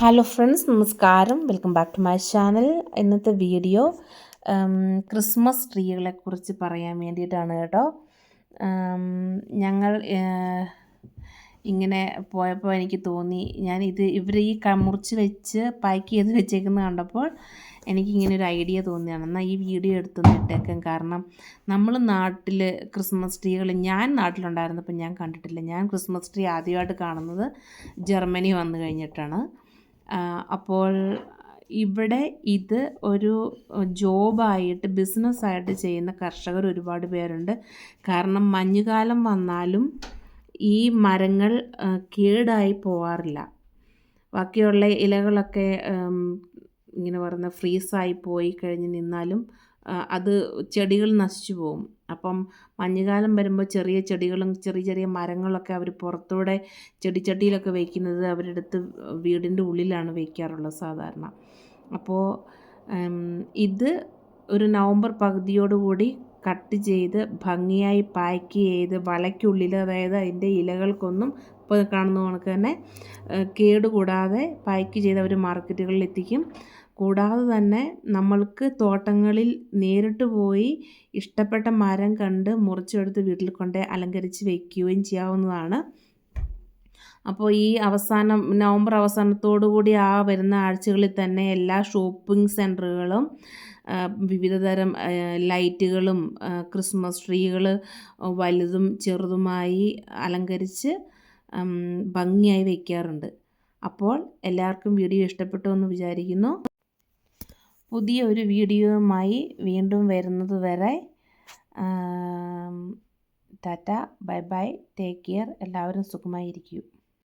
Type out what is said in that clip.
Hello friends നമസ്കാരം. Welcome back to my channel ഇന്നത്തെ video Christmas ട്രീകളെ കുറിച്ച് പറയാൻ വേണ്ടിയിട്ടാണ് കേട്ടോ. ഞങ്ങൾ ഇങ്ങനെ പോയപ്പോൾ എനിക്ക് തോന്നി ഞാൻ ഇത് ഇവർ ഈ മുറിച്ച് വെച്ച് പാക്ക് ചെയ്ത് വെച്ചേക്കുന്നത് കണ്ടപ്പോൾ എനിക്കിങ്ങനെ ഒരു ഐഡിയ തോന്നിയാണ്. എന്നാൽ ഈ വീഡിയോ എടുത്തൊന്ന് ഇട്ടേക്കാം കാരണം നമ്മൾ നാട്ടിൽ ക്രിസ്മസ് ട്രീകൾ ഞാൻ നാട്ടിലുണ്ടായിരുന്നപ്പോൾ ഞാൻ കണ്ടിട്ടില്ല. ഞാൻ ക്രിസ്മസ് ട്രീ ആദ്യമായിട്ട് കാണുന്നത് ജർമ്മനി വന്നു കഴിഞ്ഞിട്ടാണ്. അപ്പോൾ ഇവിടെ ഇത് ഒരു ജോബായിട്ട് ബിസിനസ്സായിട്ട് ചെയ്യുന്ന കർഷകർ ഒരുപാട് പേരുണ്ട്. കാരണം മഞ്ഞുകാലം വന്നാലും ഈ മരങ്ങൾ കേടായി പോവാറില്ല. ബാക്കിയുള്ള ഇലകളൊക്കെ ഇങ്ങനെ പറയുന്ന ഫ്രീസായി പോയി കഴിഞ്ഞ് നിന്നാലും അത് ചെടികൾ നശിച്ചു പോകും അപ്പം മഞ്ഞുകാലം വരുമ്പോൾ ചെറിയ ചെടികളും ചെറിയ ചെറിയ മരങ്ങളൊക്കെ അവർ പുറത്തൂടെ ചെടിച്ചട്ടിയിലൊക്കെ വയ്ക്കുന്നത് അവരെടുത്ത് വീടിന്റെ ഉള്ളിലാണ് വയ്ക്കാറുള്ളത് സാധാരണ. അപ്പോൾ ഇത് ഒരു നവംബർ പകുതിയോടുകൂടി കട്ട് ചെയ്ത് ഭംഗിയായി പാക്ക് ചെയ്ത് വലയ്ക്കുള്ളിൽ അതായത് അതിന്റെ ഇലകൾക്കൊന്നും ഇപ്പോൾ കാണുന്ന കണക്ക് തന്നെ കേടുകൂടാതെ പാക്ക് ചെയ്ത് അവർ മാർക്കറ്റുകളിൽ എത്തിക്കും കൂടാതെ തന്നെ നമ്മൾക്ക് തോട്ടങ്ങളിൽ നേരിട്ട് പോയി ഇഷ്ടപ്പെട്ട മരം കണ്ട് മുറിച്ചെടുത്ത് വീട്ടിൽ കൊണ്ട് അലങ്കരിച്ച് വയ്ക്കുകയും ചെയ്യാവുന്നതാണ്. അപ്പോൾ ഈ അവസാനം നവംബർ അവസാനത്തോടു കൂടി ആ വരുന്ന ആഴ്ചകളിൽ തന്നെ എല്ലാ ഷോപ്പിംഗ് സെന്ററുകളും വിവിധതരം ലൈറ്റുകളും ക്രിസ്മസ് ട്രീകൾ വലുതും ചെറുതുമായി അലങ്കരിച്ച് ഭംഗിയായി വയ്ക്കാറുണ്ട് അപ്പോൾ എല്ലാവർക്കും വീഡിയോ ഇഷ്ടപ്പെട്ടു എന്ന് വിചാരിക്കുന്നു. പുതിയ ഒരു വീഡിയോയുമായി വീണ്ടും വരുന്നത് വരെ tata bye bye take care എല്ലാവരും സുഖമായിരിക്കും.